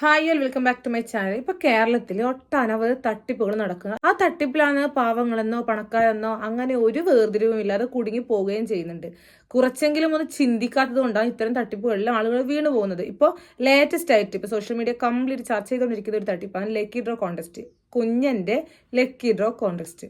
Hi all welcome back to my channel ഇപ്പൊ കേരളത്തിൽ ഒട്ടനവധി തട്ടിപ്പുകൾ നടക്കുക. ആ തട്ടിപ്പിലാണ് പാവങ്ങളെന്നോ പണക്കാരെന്നോ അങ്ങനെ ഒരു വേർതിരിവും ഇല്ലാതെ കുടുങ്ങി പോവുകയും ചെയ്യുന്നുണ്ട്. കുറച്ചെങ്കിലും ഒന്ന് ചിന്തിക്കാത്തത് കൊണ്ടാണ് ഇത്തരം തട്ടിപ്പുകളിൽ ആളുകൾ വീണു പോകുന്നത്. ഇപ്പോൾ ലേറ്റസ്റ്റ് ആയിട്ട് ഇപ്പോൾ സോഷ്യൽ മീഡിയ കംപ്ലീറ്റ് ചർച്ച ചെയ്തുകൊണ്ടിരിക്കുന്ന ഒരു തട്ടിപ്പാണ് ലക്കി ഡ്രോ കോൺടെസ്റ്റ് കുഞ്ഞന്റെ ലക്കി ഡ്രോ കോൺടെസ്റ്റ്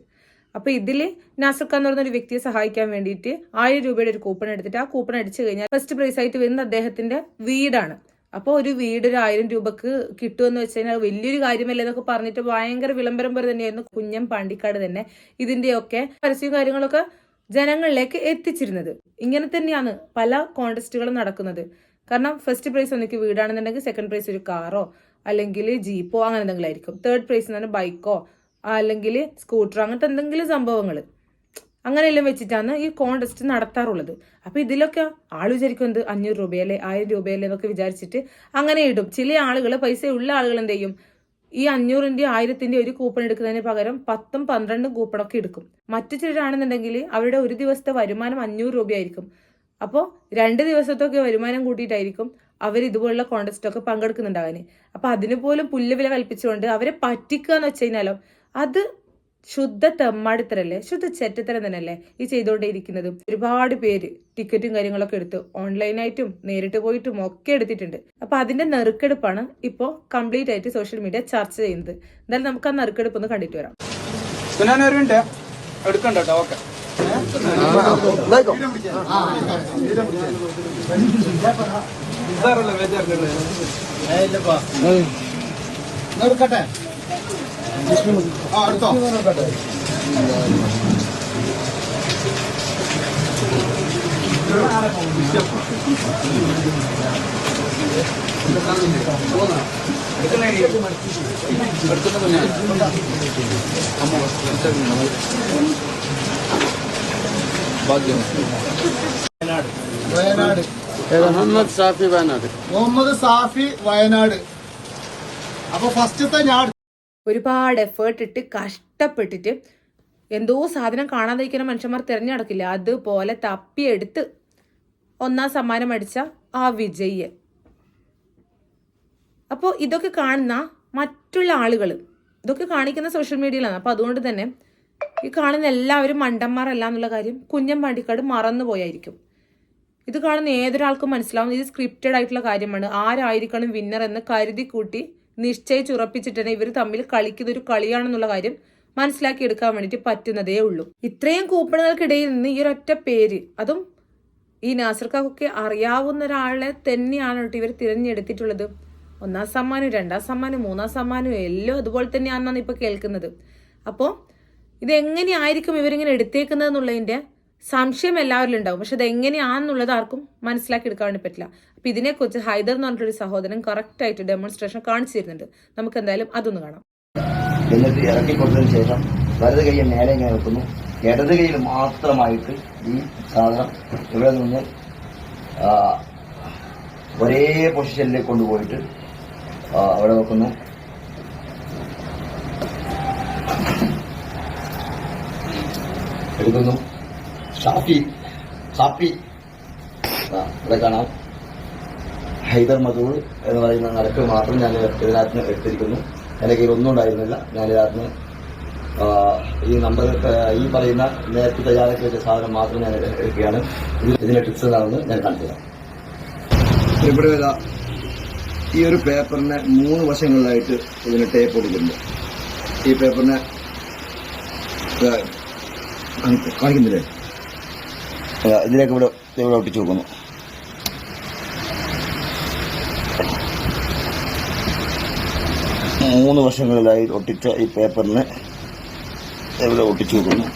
അപ്പോൾ ഇതിൽ നാസർ എന്ന് പറയുന്ന ഒരു വ്യക്തിയെ സഹായിക്കാൻ വേണ്ടിയിട്ട് ആയിരം രൂപയുടെ ഒരു കൂപ്പൺ എടുത്തിട്ട് ആ കൂപ്പൺ അടിച്ചു കഴിഞ്ഞാൽ ഫസ്റ്റ് പ്രൈസ് ആയിട്ട് വരുന്നത് അദ്ദേഹത്തിന്റെ വീടാണ്. അപ്പോൾ ഒരു വീട് ഒരു ആയിരം രൂപക്ക് കിട്ടുമെന്ന് വെച്ച് കഴിഞ്ഞാൽ വലിയൊരു കാര്യമല്ല എന്നൊക്കെ പറഞ്ഞിട്ട് ഭയങ്കര വിളംബരം പോലെ തന്നെയായിരുന്നു കുഞ്ഞൻ പാണ്ടിക്കാട് തന്നെ ഇതിന്റെയൊക്കെ പരസ്യവും കാര്യങ്ങളൊക്കെ ജനങ്ങളിലേക്ക് എത്തിച്ചിരുന്നത്. ഇങ്ങനെ തന്നെയാണ് പല കോൺടെസ്റ്റുകളും നടക്കുന്നത്. കാരണം ഫസ്റ്റ് പ്രൈസ് ഒന്നിക്ക് വീടാണെന്നുണ്ടെങ്കിൽ സെക്കൻഡ് പ്രൈസ് ഒരു കാറോ അല്ലെങ്കിൽ ജീപ്പോ അങ്ങനെ എന്തെങ്കിലും ആയിരിക്കും. തേർഡ് പ്രൈസ് എന്ന് പറഞ്ഞാൽ ബൈക്കോ അല്ലെങ്കിൽ സ്കൂട്ടറോ അങ്ങനത്തെ എന്തെങ്കിലും സംഭവങ്ങൾ അങ്ങനെയെല്ലാം വെച്ചിട്ടാണ് ഈ കോൺടെസ്റ്റ് നടത്താറുള്ളത്. അപ്പൊ ഇതിലൊക്കെ ആൾ വിചാരിക്കും എന്ത്? അഞ്ഞൂറ് രൂപയല്ലേ? ആയിരം രൂപയല്ലേ എന്നൊക്കെ വിചാരിച്ചിട്ട് അങ്ങനെ ഇടും. ചില ആളുകൾ പൈസ ഉള്ള ആളുകൾ എന്ത് ചെയ്യും? ഈ അഞ്ഞൂറിന്റെ ആയിരത്തിന്റെ ഒരു കൂപ്പൺ എടുക്കുന്നതിന് പകരം പത്തും പന്ത്രണ്ടും കൂപ്പണൊക്കെ എടുക്കും. മറ്റു ചിലരാണെന്നുണ്ടെങ്കിൽ അവരുടെ ഒരു ദിവസത്തെ വരുമാനം അഞ്ഞൂറ് രൂപയായിരിക്കും. അപ്പോൾ രണ്ട് ദിവസത്തൊക്കെ വരുമാനം കൂട്ടിയിട്ടായിരിക്കും അവർ ഇതുപോലുള്ള കോൺടെസ്റ്റ് പങ്കെടുക്കുന്നുണ്ടാകാൻ പങ്കെടുക്കുന്നുണ്ടാവാന്. അപ്പൊ അതിന് പോലും പുല്ലുവില കൽപ്പിച്ചുകൊണ്ട് അവരെ പറ്റിക്കുക എന്ന് വെച്ച് കഴിഞ്ഞാലോ അത് ശുദ്ധ തെമ്മാടിത്തരല്ലേ ശുദ്ധ ചെറ്റത്തരം തന്നെയല്ലേ ഈ ചെയ്തുകൊണ്ടേയിരിക്കുന്നതും ഒരുപാട് പേര് ടിക്കറ്റും കാര്യങ്ങളൊക്കെ എടുത്ത് ഓൺലൈനായിട്ടും നേരിട്ട് പോയിട്ടും ഒക്കെ എടുത്തിട്ടുണ്ട് അപ്പൊ അതിന്റെ നെറുക്കെടുപ്പാണ് ഇപ്പോൾ കംപ്ലീറ്റ് ആയിട്ട് സോഷ്യൽ മീഡിയ ചർച്ച ചെയ്യുന്നത് എന്തായാലും നമുക്ക് ആ നെറുക്കെടുപ്പ് ഒന്ന് കണ്ടിട്ട് വരാം എടുക്കണ്ട ഓക്കെ ആ എടുത്തോ. വയനാട്. മുഹമ്മദ് സാഫി വയനാട്. മുഹമ്മദ് സാഫി വയനാട്. അപ്പൊ ഫസ്റ്റത്തെ ഞാൻ ഒരുപാട് എഫേർട്ട് ഇട്ട് കഷ്ടപ്പെട്ടിട്ട് എന്തോ സാധനം കാണാതിരിക്കുന്ന മനുഷ്യന്മാർ തിരഞ്ഞെടുക്കില്ല. അതുപോലെ തപ്പിയെടുത്ത് ഒന്നാം സമ്മാനം അടിച്ച ആ വിജയ് അപ്പോൾ ഇതൊക്കെ കാണുന്ന മറ്റുള്ള ആളുകൾ ഇതൊക്കെ കാണിക്കുന്ന സോഷ്യൽ മീഡിയയിലാണ് അപ്പോൾ അതുകൊണ്ട് തന്നെ ഈ കാണുന്ന എല്ലാവരും മണ്ടന്മാരല്ല എന്നുള്ള കാര്യം കുഞ്ഞൻ പാണ്ടിക്കാട് മറന്നു പോയായിരിക്കും ഇത് കാണുന്ന ഏതൊരാൾക്കും മനസ്സിലാവും ഇത് സ്ക്രിപ്റ്റഡ് ആയിട്ടുള്ള കാര്യമാണ്. ആരായിരിക്കണം വിന്നർ എന്ന് കരുതി കൂട്ടി നിശ്ചയിച്ചുറപ്പിച്ചിട്ട് തന്നെ ഇവർ തമ്മിൽ കളിക്കുന്ന ഒരു കളിയാണെന്നുള്ള കാര്യം മനസ്സിലാക്കിയെടുക്കാൻ വേണ്ടിയിട്ട് പറ്റുന്നതേ ഉള്ളൂ. ഇത്രയും കൂപ്പണുകൾക്കിടയിൽ നിന്ന് ഈ ഒരൊറ്റ പേര് അതും ഈ നാസർക്കൊക്കെ അറിയാവുന്ന ഒരാളെ തന്നെയാണ് ഇവർ തിരഞ്ഞെടുത്തിട്ടുള്ളത്? ഒന്നാം സമ്മാനം രണ്ടാം സമ്മാനം മൂന്നാം സമ്മാനം എല്ലാം അതുപോലെ തന്നെയാണെന്നാണ് ഇപ്പൊ കേൾക്കുന്നത്. അപ്പോൾ ഇതെങ്ങനെയായിരിക്കും ഇവരിങ്ങനെ എടുത്തേക്കുന്നത് എന്നുള്ളതിന്റെ സംശയം എല്ലാവരിലും ഉണ്ടാവും. പക്ഷെ അത് എങ്ങനെയാണെന്നുള്ളത് ആർക്കും മനസ്സിലാക്കി എടുക്കാൻ വേണ്ടി പറ്റില്ല. അപ്പൊ ഇതിനെക്കുറിച്ച് ഹൈദർ എന്ന് പറഞ്ഞിട്ടൊരു സഹോദരൻ കറക്റ്റ് ആയിട്ട് ഡെമോൺസ്ട്രേഷൻ കാണിച്ചു തരുന്നുണ്ട് നമുക്ക് എന്തായാലും അതൊന്ന് കാണാം. എന്നിട്ട് ഇറക്കി കൊടുത്തതിന് ശേഷം വലത് കൈ നേരെ ഇങ്ങനെ വെക്കുന്നു. ഇടത് കൈയിൽ മാത്രമായിട്ട് ഈ സാധനം ഇവിടെ നിന്ന് ഒരേ പൊസിഷനിലേക്ക് കൊണ്ടുപോയിട്ട് അവിടെ വെക്കുന്നു. എടുക്കുന്നു. ഷാഫി ഷാഫി. ഇവിടെ കാണാം. ഹൈദർ മധൂർ എന്ന് പറയുന്ന നിരക്ക് മാത്രം ഞാൻ ഇതിനകത്ത് എടുത്തിരിക്കുന്നു. എന്റെ കയ്യിൽ ഒന്നും ഉണ്ടായിരുന്നില്ല. ഞാൻ ഇതിനകത്ത് ഈ നമ്പർ ഈ പറയുന്ന നേരത്തെ തയ്യാറാക്കി വെച്ച സാധനം മാത്രം ഞാൻ എടുക്കുകയാണ്. ഇത് ഇതിന്റെ ടിപ്സ് എന്താണെന്ന് ഞാൻ കാണിച്ചു തരാം. ഇവിടെ ഈ ഒരു പേപ്പറിനെ മൂന്ന് വശങ്ങളിലായിട്ട് ഇതിന് ടേപ്പ് കൊടുക്കുന്നു ഈ പേപ്പറിനെ കാണിക്കുന്നില്ലേ? ഇതിലേക്ക് ഇവിടെ ഇവിടെ ഒട്ടിച്ചു വെക്കുന്നു മൂന്ന് വർഷങ്ങളിലായി ഒട്ടിച്ച ഈ പേപ്പറിന് ഇവിടെ ഒട്ടിച്ചു വെക്കുന്നു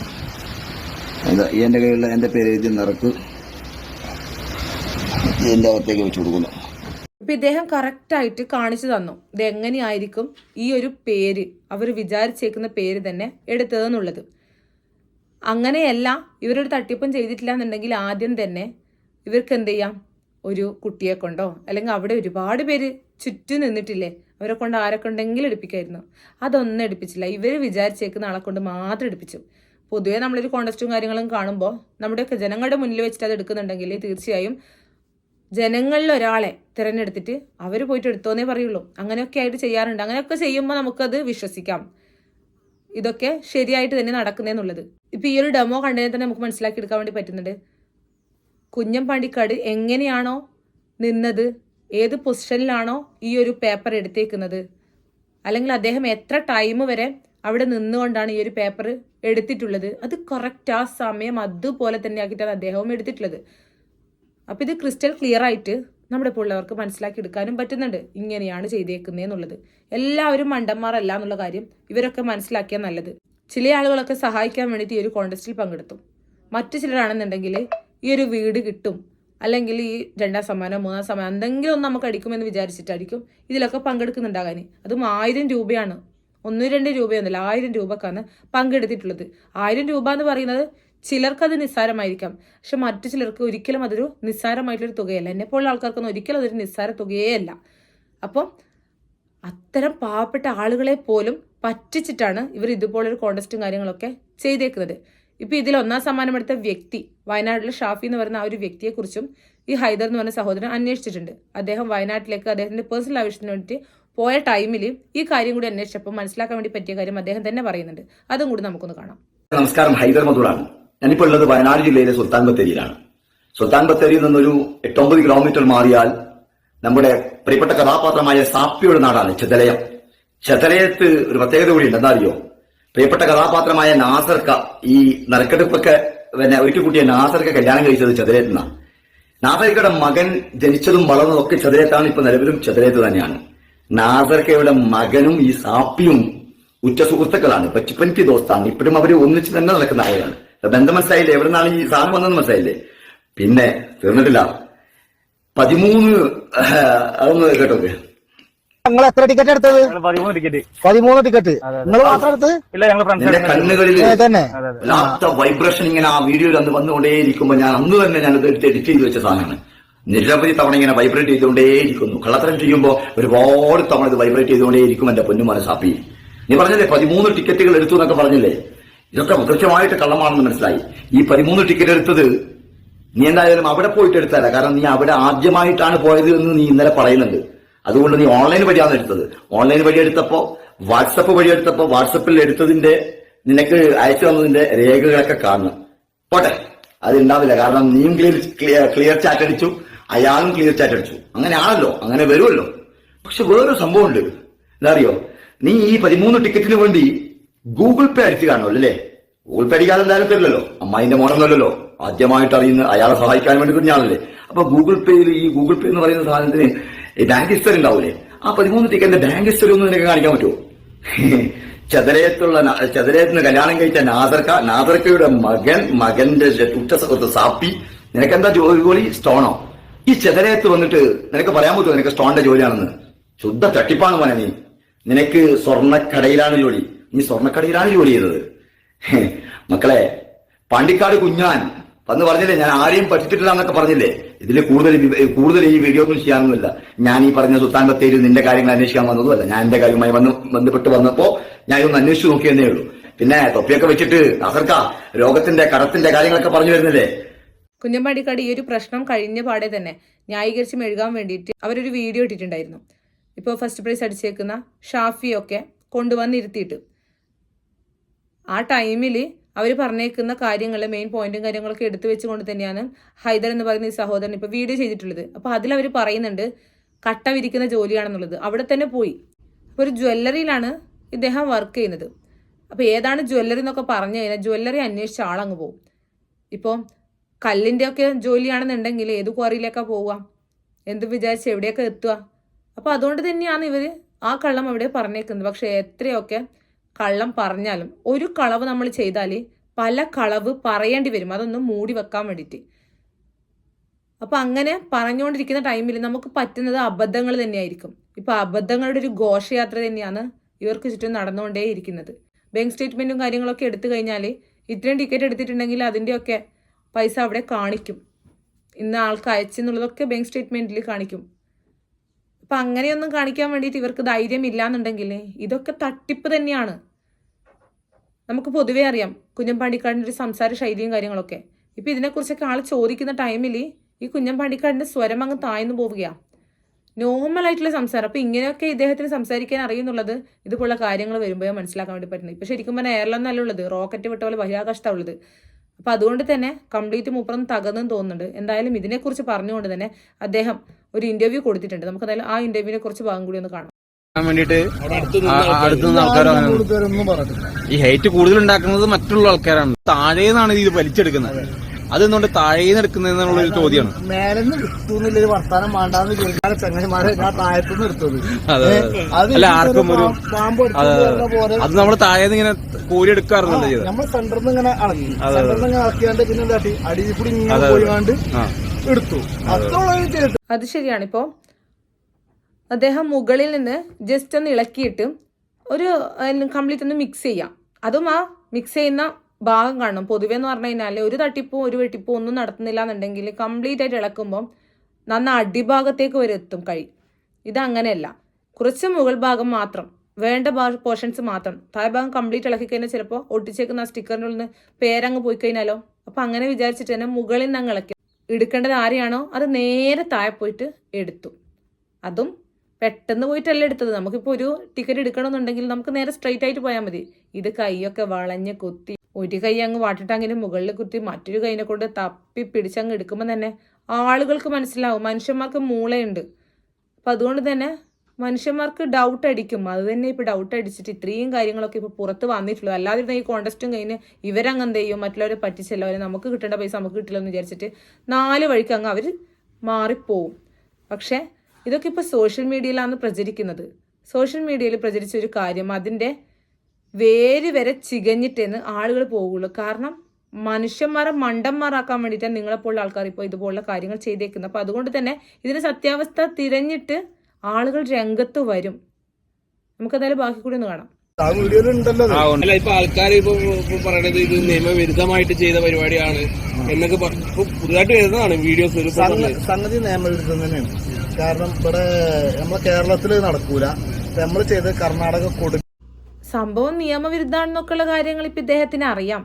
എന്റെ കയ്യിലുള്ള എന്റെ പേര് എഴുതി നിറക്ക് ഇതിന്റെ അകത്തേക്ക് വെച്ചു കൊടുക്കുന്നു. അപ്പൊ ഇദ്ദേഹം കറക്റ്റ് ആയിട്ട് കാണിച്ചു തന്നു. ഇത് എങ്ങനെയായിരിക്കും ഈ ഒരു പേര്? അവർ വിചാരിച്ചേക്കുന്ന പേര് തന്നെ എടുത്തതെന്നുള്ളത്. അങ്ങനെയല്ല ഇവരൊരു തട്ടിപ്പും ചെയ്തിട്ടില്ല എന്നുണ്ടെങ്കിൽ ആദ്യം തന്നെ ഇവർക്ക് എന്ത് ചെയ്യാം? ഒരു കുട്ടിയെ കൊണ്ടോ അല്ലെങ്കിൽ അവിടെ ഒരുപാട് പേര് ചുറ്റും നിന്നിട്ടില്ലേ? അവരെ കൊണ്ട് ആരെ കൊണ്ടെങ്കിലും എടുപ്പിക്കായിരുന്നു. അതൊന്നും എടുപ്പിച്ചില്ല. ഇവർ വിചാരിച്ചേക്കുന്ന ആളെ കൊണ്ട് മാത്രം എടുപ്പിച്ചു. പൊതുവേ നമ്മളൊരു കോണ്ടസ്റ്റും കാര്യങ്ങളും കാണുമ്പോൾ നമ്മുടെയൊക്കെ ജനങ്ങളുടെ മുന്നിൽ വെച്ചിട്ട് അത് എടുക്കുന്നുണ്ടെങ്കിൽ തീർച്ചയായും ജനങ്ങളിൽ ഒരാളെ തിരഞ്ഞെടുത്തിട്ട് അവർ പോയിട്ട് എടുത്തോന്നേ പറയുള്ളൂ. അങ്ങനെയൊക്കെ ആയിട്ട് ചെയ്യാറുണ്ട്. അങ്ങനെയൊക്കെ ചെയ്യുമ്പോൾ നമുക്കത് വിശ്വസിക്കാം. ഇതൊക്കെ ശരിയായിട്ട് തന്നെ നടക്കുന്നതെന്നുള്ളത് ഇപ്പൊ ഈ ഒരു ഡെമോ കണ്ടതിനെ തന്നെ നമുക്ക് മനസ്സിലാക്കി എടുക്കാൻ വേണ്ടി പറ്റുന്നുണ്ട്. കുഞ്ഞൻ പാണ്ടിക്കാട് എങ്ങനെയാണോ നിന്നത് ഏത് പൊസിഷനിലാണോ ഈ ഒരു പേപ്പർ എടുത്തേക്കുന്നത് അല്ലെങ്കിൽ അദ്ദേഹം എത്ര ടൈം വരെ അവിടെ നിന്നുകൊണ്ടാണ് ഈ ഒരു പേപ്പർ എടുത്തിട്ടുള്ളത് അത് കറക്റ്റ് ആ സമയം അതുപോലെ തന്നെ ആക്കിയിട്ടാണ് അദ്ദേഹവും എടുത്തിട്ടുള്ളത്. അപ്പോൾ ഇത് ക്രിസ്റ്റൽ ക്ലിയർ ആയിട്ട് നമ്മുടെ പിള്ളേർക്ക് മനസ്സിലാക്കി എടുക്കാനും പറ്റുന്നുണ്ട്. ഇങ്ങനെയാണ് ചെയ്തേക്കുന്നതെന്നുള്ളത് എല്ലാവരും മണ്ടന്മാരല്ല എന്നുള്ള കാര്യം ഇവരൊക്കെ മനസ്സിലാക്കിയാൽ നല്ലത്. ചില ആളുകളൊക്കെ സഹായിക്കാൻ വേണ്ടിയിട്ട് ഈ ഒരു കോൺടെസ്റ്റിൽ പങ്കെടുത്തു. മറ്റു ചിലരാണെന്നുണ്ടെങ്കിൽ ഈ ഒരു വീട് കിട്ടും. അല്ലെങ്കിൽ ഈ രണ്ടാം സമ്മാനം മൂന്നാം സമ്മാനം എന്തെങ്കിലും ഒന്ന് നമുക്ക് അടിക്കുമെന്ന് വിചാരിച്ചിട്ടായിരിക്കും ഇതിലൊക്കെ പങ്കെടുക്കുന്നുണ്ടാകാൻ അതും ആയിരം രൂപയാണ്. ഒന്നും രണ്ട് രൂപയൊന്നുമില്ല. ആയിരം രൂപക്കാണ് പങ്കെടുത്തിട്ടുള്ളത്. ആയിരം രൂപ എന്ന് പറയുന്നത് ചിലർക്കത് നിസ്സാരമായിരിക്കാം. പക്ഷെ മറ്റു ചിലർക്ക് ഒരിക്കലും അതൊരു നിസ്സാരമായിട്ടൊരു തുകയല്ല. എന്നെ പോലുള്ള ആൾക്കാർക്കൊന്നും ഒരിക്കലും അതൊരു നിസ്സാര തുകയേ അല്ല അപ്പം അത്തരം പാവപ്പെട്ട ആളുകളെ പോലും പറ്റിച്ചിട്ടാണ് ഇവർ ഇതുപോലൊരു കോണ്ടസ്റ്റും കാര്യങ്ങളൊക്കെ ചെയ്തേക്കുന്നത്. ഇപ്പൊ ഇതിൽ ഒന്നാം സമ്മാനമെടുത്ത വ്യക്തി വയനാട്ടിലെ ഷാഫി എന്ന് പറയുന്ന ആ ഒരു വ്യക്തിയെക്കുറിച്ചും ഈ ഹൈദർ എന്ന് പറഞ്ഞ സഹോദരൻ അന്വേഷിച്ചിട്ടുണ്ട്. അദ്ദേഹം വയനാട്ടിലേക്ക് അദ്ദേഹത്തിന്റെ പേഴ്സണൽ ആവശ്യത്തിന് വേണ്ടി പോയ ടൈമിൽ ഈ കാര്യം കൂടി അന്വേഷിച്ചപ്പോൾ മനസ്സിലാക്കാൻ വേണ്ടി പറ്റിയ കാര്യം അദ്ദേഹം തന്നെ പറയുന്നുണ്ട്. അതും കൂടി നമുക്കൊന്ന് കാണാം. നമസ്കാരം. ഹൈദർ മധൂറാണ്. ഞാനിപ്പോൾ ഉള്ളത് വയനാട് ജില്ലയിലെ സുൽത്താൻ ബത്തേരിയിലാണ്. സുൽത്താൻ ബത്തേരിയിൽ നിന്നൊരു എട്ടൊമ്പത് കിലോമീറ്റർ മാറിയാൽ നമ്മുടെ പ്രിയപ്പെട്ട കഥാപാത്രമായ സാപ്പിയുടെ നാടാണ് ചെതലയം. ചെതലയത്ത് ഒരു പ്രത്യേകത കൂടി ഉണ്ടെന്നാ അറിയോ പ്രിയപ്പെട്ട കഥാപാത്രമായ നാസർക്ക ഈ നറുക്കെടുപ്പൊക്കെ പിന്നെ ഒരിക്കൽ കൂട്ടിയ നാസർക്ക കല്യാണം കഴിച്ചത് ചെതലയത്ത് നിന്നാണ്. നാസർക്കയുടെ മകൻ ജനിച്ചതും വളർന്നതും ഒക്കെ ചെതലയത്താണ് ഇപ്പൊ നിലവിലും ചെതലയത്ത് തന്നെയാണ്. നാസർക്കയുടെ മകനും ഈ സാപ്പിയും ഉച്ച സുഹൃത്തുക്കളാണ്. പച്ചിപ്പനിക്ക് ദോസ്താണ്. ഇപ്പോഴും അവർ ഒന്നിച്ച് തന്നെ നടക്കുന്ന ആളുകളാണ്. ബന്ധം മനസ്സിലായില്ലേ? എവിടെ നിന്നാണ് ഈ സാധനം വന്നതെന്ന് മനസ്സിലായില്ലേ? പിന്നെ തീർന്നിട്ടില്ല. പതിമൂന്ന് അതൊന്ന് കേട്ടോ ഞങ്ങൾ എത്ര ടിക്കറ്റ് എടുത്തത്? പതിമൂന്ന് ടിക്കറ്റ് പതിമൂന്ന് ടിക്കറ്റ് നിങ്ങൾ മാത്രം എടുത്ത് ഇല്ല ഞങ്ങൾ നിന്റെ ഫ്രണ്ട്സ് കണ്ണുകളിൽ തന്നെ. വൈബ്രേഷൻ ഇങ്ങനെ ആ വീഡിയോയിൽ അന്ന് വന്നുകൊണ്ടേയിരിക്കുമ്പോൾ ഞാൻ അന്ന് തന്നെ ഞാൻ ഇത് എടുത്ത് എഡിറ്റ് ചെയ്ത് വെച്ച സാധനമാണ്. നിരവധി തവണ ഇങ്ങനെ വൈബ്രേറ്റ് ചെയ്തുകൊണ്ടേയിരിക്കുന്നു. കള്ളത്തരം ചെയ്യുമ്പോൾ ഒരുപാട് തവണ ഇത് വൈബ്രേറ്റ് ചെയ്തുകൊണ്ടേയിരിക്കും എന്റെ പൊന്നുമന സാപ്പി. നീ പറഞ്ഞില്ലേ പതിമൂന്ന് ടിക്കറ്റുകൾ എടുത്തു എന്നൊക്കെ പറഞ്ഞില്ലേ? ഇതൊക്കെ കൃത്യമായിട്ട് കള്ളമാണെന്ന് മനസ്സിലായി. ഈ പതിമൂന്ന് ടിക്കറ്റ് എടുത്തത് നീ എന്തായാലും അവിടെ പോയിട്ട് എടുത്തല്ല കാരണം നീ അവിടെ ആദ്യമായിട്ടാണ് പോയത് എന്ന് നീ ഇന്നലെ പറയുന്നുണ്ട്. അതുകൊണ്ട് നീ ഓൺലൈൻ വഴിയാണ് എടുത്തത്. ഓൺലൈൻ വഴി എടുത്തപ്പോ വാട്സപ്പ് വഴി എടുത്തപ്പോ വാട്സപ്പിൽ എടുത്തതിന്റെ നിനക്ക് അയച്ചു തന്നതിന്റെ രേഖകളൊക്കെ കാണണം. പോട്ടെ. അത് ഉണ്ടാവില്ല കാരണം നീയും ക്ലിയർ ക്ലിയർ ചാറ്റ് അടിച്ചു. അയാളും ക്ലിയർ ചാറ്റ് അടിച്ചു. അങ്ങനെയാണല്ലോ. അങ്ങനെ വരുമല്ലോ. പക്ഷെ വേറൊരു സംഭവമുണ്ട്. എന്താ അറിയോ? നീ ഈ പതിമൂന്ന് ടിക്കറ്റിന് വേണ്ടി ഗൂഗിൾ പേ അടിച്ചു കാണുമല്ലോ അല്ലേ ഗൂഗിൾ പേ അടിക്കാതെ എന്തായാലും തരില്ലല്ലോ. അമ്മായിന്റെ മോനൊന്നുമല്ലല്ലോ ആദ്യമായിട്ട് അറിയുന്ന അയാളെ സഹായിക്കാൻ വേണ്ടി കുഞ്ഞാളല്ലേ അപ്പൊ ഗൂഗിൾ പേയിൽ ഈ ഗൂഗിൾ പേ എന്ന് പറയുന്ന സാധനത്തിന് ബാങ്ക് ഹിസ്റ്ററി ഉണ്ടാവൂലേ? ആ പതിമൂന്ന് ടിക്കറ്റിന്റെ ബാങ്ക് ഹിസ്റ്ററി ഒന്ന് നിനക്ക് കാണിക്കാൻ പറ്റുമോ ചതരയത്തുള്ള ചതരയത്തിന് കല്യാണം കഴിച്ച നാസർക്ക നാസർക്കയുടെ മകൻ മകന്റെ ഉറ്റ സുഹൃത്ത് സാപ്പി. നിനക്കെന്താ ജോലി സ്റ്റോണോ ഈ ചെതരയത്ത് വന്നിട്ട് നിനക്ക് പറയാൻ പറ്റുമോ നിനക്ക് സ്റ്റോണിന്റെ ജോലിയാണെന്ന്. ശുദ്ധ തട്ടിപ്പാണ് മോനെ നീ. നിനക്ക് സ്വർണക്കടയിലാണ് ജോലി. നീ സ്വർണക്കടയിലാണ് ജോലി ചെയ്തത്? മക്കളെ പാണ്ടിക്കാട് കുഞ്ഞാൻ. വന്ന് പറഞ്ഞില്ലേ ഞാൻ ആരെയും പറ്റിച്ചിട്ടില്ല എന്നൊക്കെ പറഞ്ഞില്ലേ? ഇതിൽ കൂടുതൽ കൂടുതൽ ഈ വീഡിയോ ഒന്നും ചെയ്യാനൊന്നുമില്ല. ഞാൻ ഈ പറഞ്ഞ സുൽത്താൻ നിന്റെ കാര്യങ്ങൾ അന്വേഷിക്കാൻ വന്നതുമല്ല. ഞാൻ എന്റെ കാര്യവുമായി വന്ന് ബന്ധപ്പെട്ട് വന്നപ്പോ ഞാൻ ഇതൊന്ന് അന്വേഷിച്ചു നോക്കിയെന്നേ ഉള്ളൂ. പിന്നെ തൊപ്പിയൊക്കെ വെച്ചിട്ട് അസർക്ക രോഗത്തിന്റെ കടത്തിന്റെ കാര്യങ്ങളൊക്കെ പറഞ്ഞു വരുന്നില്ലേ? കുഞ്ഞമ്പാടിക്കാട് ഈ ഒരു പ്രശ്നം കഴിഞ്ഞ പാടെ തന്നെ ന്യായീകരിച്ച് മെഴുകാൻ വേണ്ടിയിട്ട് അവരൊരു വീഡിയോ ഇട്ടിട്ടുണ്ടായിരുന്നു. ഇപ്പോൾ ഫസ്റ്റ് പ്രൈസ് അടിച്ചേക്കുന്ന ഷാഫിയൊക്കെ കൊണ്ടുവന്നിരുത്തിയിട്ട് ആ ടൈമിൽ അവർ പറഞ്ഞേക്കുന്ന കാര്യങ്ങൾ മെയിൻ പോയിന്റും കാര്യങ്ങളൊക്കെ എടുത്തു വെച്ചുകൊണ്ട് തന്നെയാണ് ഹൈദർ എന്ന് പറയുന്ന ഈ സഹോദരൻ ഇപ്പോൾ വീഡിയോ ചെയ്തിട്ടുള്ളത്. അപ്പോൾ അതിൽ അവർ പറയുന്നുണ്ട് കട്ട വിരിക്കുന്ന ജോലിയാണെന്നുള്ളത്. അവിടെ തന്നെ പോയി. ഒരു ജ്വല്ലറിയിലാണ് ഇദ്ദേഹം വർക്ക് ചെയ്യുന്നത്. അപ്പോൾ ഏതാണ് ജ്വല്ലറി എന്നൊക്കെ പറഞ്ഞു കഴിഞ്ഞാൽ ജ്വല്ലറി അന്വേഷിച്ച ആളങ്ങ് പോകും ഇപ്പോൾ കല്ലിന്റെ ഒക്കെ ജോലിയാണെന്നുണ്ടെങ്കിൽ ഏത് ക്വാറിയിലേക്കാണ് പോവുക? എന്ത് വിചാരിച്ച് എവിടെയൊക്കെ എത്തുക? അപ്പോൾ അതുകൊണ്ട് തന്നെയാണ് ഇവർ ആ കള്ളം അവിടെ പറഞ്ഞേക്കുന്നത്. പക്ഷേ എത്രയൊക്കെ കള്ളം പറഞ്ഞാലും ഒരു കളവ് നമ്മൾ ചെയ്താൽ പല കളവ് പറയേണ്ടി വരും. അതൊന്നും മൂടി വെക്കാൻ വേണ്ടിയിട്ട്. അപ്പം അങ്ങനെ പറഞ്ഞുകൊണ്ടിരിക്കുന്ന ടൈമിൽ നമുക്ക് പറ്റുന്നത് അബദ്ധങ്ങൾ തന്നെയായിരിക്കും. ഇപ്പോൾ അബദ്ധങ്ങളുടെ ഒരു ഘോഷയാത്ര തന്നെയാണ് ഇവർക്ക് ചുറ്റും നടന്നുകൊണ്ടേയിരിക്കുന്നത് ബാങ്ക് സ്റ്റേറ്റ്മെന്റും കാര്യങ്ങളൊക്കെ എടുത്തു കഴിഞ്ഞാൽ ഇത്രയും ടിക്കറ്റ് എടുത്തിട്ടുണ്ടെങ്കിൽ അതിന്റെയൊക്കെ പൈസ അവിടെ കാണിക്കും. ഇന്ന ആൾക്ക് അയച്ചെന്നുള്ളതൊക്കെ ബാങ്ക് സ്റ്റേറ്റ്മെന്റിൽ കാണിക്കും. അപ്പം അങ്ങനെയൊന്നും കാണിക്കാൻ വേണ്ടിയിട്ട് ഇവർക്ക് ധൈര്യം ഇതൊക്കെ തട്ടിപ്പ് തന്നെയാണ്. നമുക്ക് പൊതുവേ അറിയാം കുഞ്ഞമ്പാണ്ടിക്കാടിന്റെ ഒരു സംസാര ശൈലിയും കാര്യങ്ങളൊക്കെ. ഇപ്പം ഇതിനെക്കുറിച്ചൊക്കെ ആൾ ചോദിക്കുന്ന ടൈമിൽ ഈ കുഞ്ഞമ്പാണ്ടിക്കാടിന്റെ സ്വരം അങ്ങ് താഴ്ന്നു പോവുകയാണ് നോർമൽ ആയിട്ടുള്ള സംസാരം. അപ്പം ഇങ്ങനെയൊക്കെ ഇദ്ദേഹത്തിന് സംസാരിക്കാൻ അറിയുന്നുള്ളത് ഇതുപോലുള്ള കാര്യങ്ങൾ വരുമ്പോഴേ മനസ്സിലാക്കാൻ വേണ്ടി പറ്റുന്നത്. ഇപ്പം ശരിക്കും പറഞ്ഞാൽ എയർലൈനല്ല ഉള്ളത് റോക്കറ്റ് വിട്ട പോലെ ബഹിരാകാശത്താണ് ഉള്ളത്. അപ്പൊ അതുകൊണ്ട് തന്നെ കംപ്ലീറ്റ് മൂപ്പറം തകർന്നും തോന്നുന്നുണ്ട്. എന്തായാലും ഇതിനെക്കുറിച്ച് പറഞ്ഞുകൊണ്ട് തന്നെ അദ്ദേഹം ഒരു ഇന്റർവ്യൂ കൊടുത്തിട്ടുണ്ട്. നമുക്ക് എന്തായാലും ആ ഇന്റർവ്യൂവിനെ കുറച്ച് ഭാഗം കൂടി ഒന്ന് കാണാം. വേണ്ടിട്ട് ഈ ഹൈറ്റ് കൂടുതൽ ഉണ്ടാക്കുന്നത് മറ്റുള്ള ആൾക്കാരാണ്. താഴേന്നാണ് ഇത് വലിച്ചെടുക്കുന്നത്. അതെന്തുകൊണ്ട് താഴേന്ന് എടുക്കുന്നതെന്നുള്ള ഒരു ചോദ്യമാണ്? മേലെന്ന് കിട്ടുന്നില്ല വർത്താനം വേണ്ടാന്ന് ചോദിക്കാൻ ചങ്ങന്മാരെ ഞാൻ താഴത്തുനിന്ന് എടുത്തത്. അല്ല, ആർക്കും ഒരു- പാമ്പ് അതെ, നമ്മൾ താഴേന്ന് ഇങ്ങനെ കോരി എടുക്കാറുണ്ടല്ലോ ചെയ്തത്? നമ്മൾ സെന്ററിൽ നിന്ന് ഇങ്ങനെ അളങ്ങി. സെന്ററിൽ നിന്ന് ഇങ്ങനെ ഇളക്കിയാണ്ട് പിന്നെ എന്താട്ടി? അടിയിൽ കൂടി ഇങ്ങനെ. പോയിക്കാണ്ട് എടുത്തു. അത്രയുള്ള അത്. ശരിയാണിപ്പോ അദ്ദേഹം മുകളിൽ നിന്ന് ജസ്റ്റ് ഒന്ന് ഇളക്കിയിട്ട് ഒരു കംപ്ലീറ്റ് ഒന്ന് മിക്സ് ചെയ്യാം. അതും ആ മിക്സ് ചെയ്യുന്ന ഭാഗം കാണും പൊതുവേ എന്ന് പറഞ്ഞു കഴിഞ്ഞാൽ ഒരു തട്ടിപ്പും ഒരു വെട്ടിപ്പും ഒന്നും നടത്തുന്നില്ല എന്നുണ്ടെങ്കിൽ കംപ്ലീറ്റ് ആയിട്ട് ഇളക്കുമ്പം നന്ന അടിഭാഗത്തേക്ക് വരെ എത്തും കൈ. ഇതങ്ങനെയല്ല കുറച്ച് മുകൾ ഭാഗം മാത്രം വേണ്ട പോർഷൻസ് മാത്രം. താഴ്ഭാഗം കംപ്ലീറ്റ് ഇളക്കി കഴിഞ്ഞാൽ ചിലപ്പോൾ ഒട്ടിച്ചേക്കുന്ന ആ സ്റ്റിക്കറിന്റെ ഉള്ളിൽ പേരങ്ങ് പോയി കഴിഞ്ഞാലോ? അപ്പം അങ്ങനെ വിചാരിച്ചിട്ട് തന്നെ മുകളിൽ നിന്ന് ഇളക്കി. എടുക്കേണ്ടത് ആരെയാണോ അത് നേരെ താഴെ പോയിട്ട് എടുത്തു. അതും പെട്ടെന്ന് പോയിട്ടല്ല എടുത്തത്. നമുക്കിപ്പോൾ ഒരു ടിക്കറ്റ് എടുക്കണമെന്നുണ്ടെങ്കിൽ നമുക്ക് നേരെ സ്ട്രെയിറ്റ് ആയിട്ട് പോയാൽ മതി. ഇത് കൈയൊക്കെ വളഞ്ഞ് കുത്തി. ഒരു കൈ അങ്ങ് വാട്ടിട്ടങ്ങനെ മുകളിൽ കുത്തി മറ്റൊരു കൈനെ കൊണ്ട് തപ്പി പിടിച്ചങ്ങ് എടുക്കുമ്പോൾ തന്നെ ആളുകൾക്ക് മനസ്സിലാവും. മനുഷ്യന്മാർക്ക് മൂളയുണ്ട്. അപ്പം അതുകൊണ്ട് തന്നെ മനുഷ്യന്മാർക്ക് ഡൗട്ട് അടിക്കും. അത് തന്നെ ഇപ്പോൾ ഡൗട്ട് അടിച്ചിട്ട് ഇത്രയും കാര്യങ്ങളൊക്കെ ഇപ്പോൾ പുറത്ത് വന്നിട്ടുള്ളൂ. അല്ലാതെ ഈ കോണ്ടസ്റ്റും കഴിഞ്ഞ് ഇവരങ്ങ് എന്ത് ചെയ്യും? മറ്റുള്ളവരെ പറ്റിച്ചല്ലോ? അവരെ നമുക്ക് കിട്ടേണ്ട പൈസ നമുക്ക് കിട്ടില്ലെന്ന് വിചാരിച്ചിട്ട് നാല് വഴിക്ക് അങ്ങ് അവർ മാറിപ്പോവും. പക്ഷേ ഇതൊക്കെ ഇപ്പോൾ സോഷ്യൽ മീഡിയയിലാണ് പ്രചരിക്കുന്നത്. സോഷ്യൽ മീഡിയയിൽ പ്രചരിച്ച ഒരു കാര്യം അതിന്റെ വേര് വരെ ചികഞ്ഞിട്ടെന്ന് ആളുകൾ പോകുള്ളൂ കാരണം മനുഷ്യന്മാരെ മണ്ടന്മാരാക്കാൻ വേണ്ടിയിട്ടാണ് നിങ്ങളെപ്പോലുള്ള ആൾക്കാർ ഇപ്പോൾ ഇതുപോലുള്ള കാര്യങ്ങൾ ചെയ്തേക്കുന്നത്. അപ്പോൾ അതുകൊണ്ട് തന്നെ ഇതിന് സത്യാവസ്ഥ തിരഞ്ഞിട്ട് ആളുകൾ രംഗത്ത് വരും. നമുക്കതായാലും ബാക്കി കൂടി ഒന്ന് കാണാം. ആ വീഡിയോയിൽ ഉണ്ടല്ലോ അത്. ആ ഉണ്ട്. അല്ല ഇപ്പൊ ആൾക്കാർ ഇപ്പൊ പറയണത് ഇത് നിയമവിരുദ്ധമായിട്ട് ചെയ്ത പരിപാടിയാണ് എന്നൊക്കെ പുതുതായിട്ട് വരുന്നതാണ് വീഡിയോസ് സംഗതി നിയമവിരുദ്ധം തന്നെയാണ്. കാരണം ഇവിടെ നമ്മളെ കേരളത്തിൽ നടക്കൂല. നമ്മൾ ചെയ്ത് കർണാടക കൊടു സംഭവം നിയമവിരുദ്ധാണെന്നൊക്കെയുള്ള കാര്യങ്ങൾ ഇപ്പം ഇദ്ദേഹത്തിന് അറിയാം.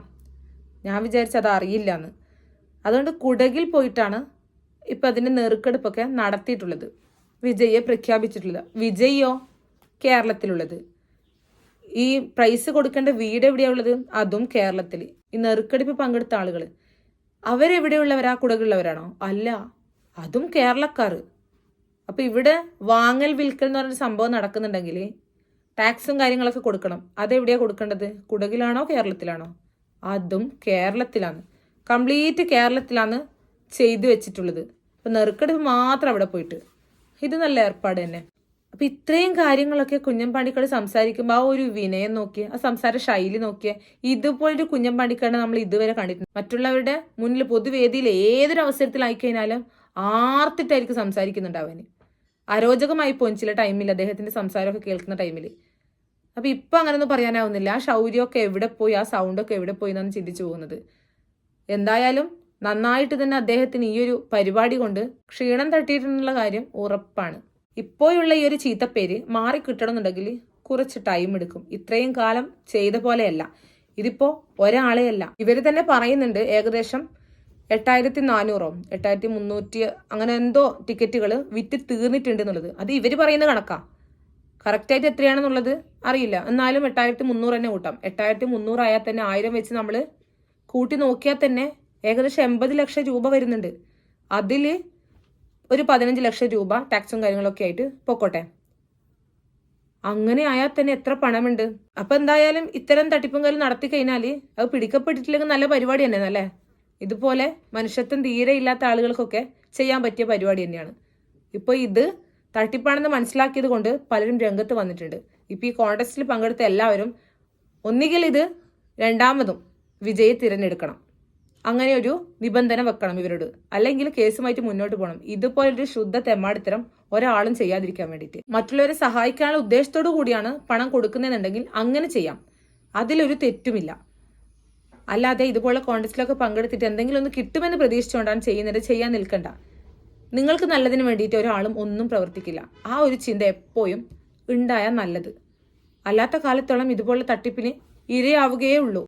ഞാൻ വിചാരിച്ചത് അറിയില്ല എന്ന് അതുകൊണ്ട് കുടകിൽ പോയിട്ടാണ് ഇപ്പം അതിന്റെ നെറുക്കെടുപ്പൊക്കെ നടത്തിയിട്ടുള്ളത്. വിജയെ പ്രഖ്യാപിച്ചിട്ടുള്ളത്. വിജയോ കേരളത്തിലുള്ളത്. ഈ പ്രൈസ് കൊടുക്കേണ്ട വീട് എവിടെയാ ഉള്ളത്? അതും കേരളത്തിൽ. ഈ നെറുക്കെടുപ്പ് പങ്കെടുത്ത ആളുകൾ അവരെവിടെയുള്ളവരാ? കുടകളുള്ളവരാണോ അല്ല. അതും കേരളക്കാർ. അപ്പോൾ ഇവിടെ വാങ്ങൽ വിൽക്കൽ എന്ന് പറഞ്ഞൊരു സംഭവം നടക്കുന്നുണ്ടെങ്കിൽ ടാക്സും കാര്യങ്ങളൊക്കെ കൊടുക്കണം. അതെവിടെയാണ് കൊടുക്കേണ്ടത്? കുടകിലാണോ കേരളത്തിലാണോ? അതും കേരളത്തിലാണ്. കംപ്ലീറ്റ് കേരളത്തിലാണ് ചെയ്തു വെച്ചിട്ടുള്ളത്. അപ്പം നെറുക്കെടുപ്പ് മാത്രം അവിടെ പോയിട്ട്. ഇത് നല്ല ഏർപ്പാട് തന്നെ. അപ്പം ഇത്രയും കാര്യങ്ങളൊക്കെ കുഞ്ഞമ്പാണ്ടിക്കാട് സംസാരിക്കുമ്പോൾ ആ ഒരു വിനയം നോക്കിയ ആ സംസാര ശൈലി നോക്കിയ ഇതുപോലൊരു കുഞ്ഞമ്പാണ്ടിക്കാട് നമ്മൾ ഇതുവരെ കണ്ടിട്ടുണ്ട് മറ്റുള്ളവരുടെ മുന്നിൽ പൊതുവേദിയിൽ ഏതൊരു അവസരത്തിലായിക്കഴിഞ്ഞാലും ആർത്തിട്ടായിരിക്കും സംസാരിക്കുന്നുണ്ട് അവന് അരോചകമായി പോയി ചില ടൈമിൽ അദ്ദേഹത്തിന്റെ സംസാരമൊക്കെ കേൾക്കുന്ന ടൈമിൽ അപ്പൊ ഇപ്പൊ അങ്ങനൊന്നും പറയാനാവുന്നില്ല. ആ ശൗര്യമൊക്കെ എവിടെ പോയി? ആ സൗണ്ട് ഒക്കെ എവിടെ പോയി എന്നാണ് ചിന്തിച്ചു പോകുന്നത്. എന്തായാലും നന്നായിട്ട് തന്നെ അദ്ദേഹത്തിന് ഈ ഒരു പരിപാടി കൊണ്ട് ക്ഷീണം തട്ടിയിട്ടുള്ള കാര്യം ഉറപ്പാണ്. ഇപ്പോഴുള്ള ഈ ഒരു ചീത്തപ്പേര് മാറി കിട്ടണമെന്നുണ്ടെങ്കിൽ കുറച്ച് ടൈം എടുക്കും. ഇത്രയും കാലം ചെയ്ത പോലെയല്ല. ഇതിപ്പോ ഒരാളെയല്ല. ഇവർ തന്നെ പറയുന്നുണ്ട് ഏകദേശം എട്ടായിരത്തി നാനൂറോ എട്ടായിരത്തി മുന്നൂറ്റി അങ്ങനെ എന്തോ ടിക്കറ്റുകൾ വിറ്റ് തീർന്നിട്ടുണ്ട് എന്നുള്ളത്. അത് ഇവർ പറയുന്ന കണക്കാ. കറക്റ്റായിട്ട് എത്രയാണെന്നുള്ളത് അറിയില്ല. എന്നാലും എട്ടായിരത്തി മുന്നൂറ് തന്നെ കൂട്ടാം. എട്ടായിരത്തി മുന്നൂറായാൽ തന്നെ ആയിരം വെച്ച് നമ്മൾ കൂട്ടി നോക്കിയാൽ തന്നെ ഏകദേശം എൺപത് ലക്ഷം രൂപ വരുന്നുണ്ട്. അതിൽ ഒരു പതിനഞ്ച് ലക്ഷം രൂപ ടാക്സും കാര്യങ്ങളൊക്കെ ആയിട്ട് പൊക്കോട്ടെ. അങ്ങനെ ആയാൽ തന്നെ എത്ര പണമുണ്ട്? അപ്പം എന്തായാലും ഇത്തരം തട്ടിപ്പും കാര്യം നടത്തി കഴിഞ്ഞാൽ അത് പിടിക്കപ്പെട്ടിട്ടില്ലെങ്കിൽ നല്ല പരിപാടി തന്നെ അല്ലേ? ഇതുപോലെ മനുഷ്യത്വം തീരെ ഇല്ലാത്ത ആളുകൾക്കൊക്കെ ചെയ്യാൻ പറ്റിയ പരിപാടി തന്നെയാണ്. ഇപ്പോൾ ഇത് തട്ടിപ്പാണെന്ന് മനസ്സിലാക്കിയത് കൊണ്ട് പലരും രംഗത്ത് വന്നിട്ടുണ്ട്. ഇപ്പോൾ ഈ കോൺടെസ്റ്റിൽ പങ്കെടുത്ത എല്ലാവരും ഒന്നുകിൽ ഇത് രണ്ടാമതും വിജയെ തിരഞ്ഞെടുക്കണം. അങ്ങനെ ഒരു നിബന്ധന വെക്കണം ഇവരോട്. അല്ലെങ്കിൽ കേസുമായിട്ട് മുന്നോട്ട് പോകണം. ഇതുപോലൊരു ശുദ്ധ തെമ്മാടിത്തരം ഒരാളും ചെയ്യാതിരിക്കാൻ വേണ്ടിയിട്ട്. മറ്റുള്ളവരെ സഹായിക്കാനുള്ള ഉദ്ദേശത്തോടു കൂടിയാണ് പണം കൊടുക്കുന്നതെന്നുണ്ടെങ്കിൽ അങ്ങനെ ചെയ്യാം. അതിലൊരു തെറ്റുമില്ല. അല്ലാതെ ഇതുപോലെ കോൺടെസ്റ്റിലൊക്കെ പങ്കെടുത്തിട്ട് എന്തെങ്കിലും ഒന്ന് കിട്ടുമെന്ന് പ്രതീക്ഷിച്ചുകൊണ്ടാണ് ചെയ്യുന്നത്. ചെയ്യാൻ നിൽക്കണ്ട. നിങ്ങൾക്ക് നല്ലതിന് വേണ്ടിയിട്ട് ഒരാളും ഒന്നും പ്രവർത്തിക്കില്ല. ആ ഒരു ചിന്ത എപ്പോഴും ഉണ്ടായാൽ നല്ലത്. അല്ലാത്ത കാലത്തോളം ഇതുപോലെ തട്ടിപ്പിന് ഇരയാവുകയേ ഉള്ളൂ.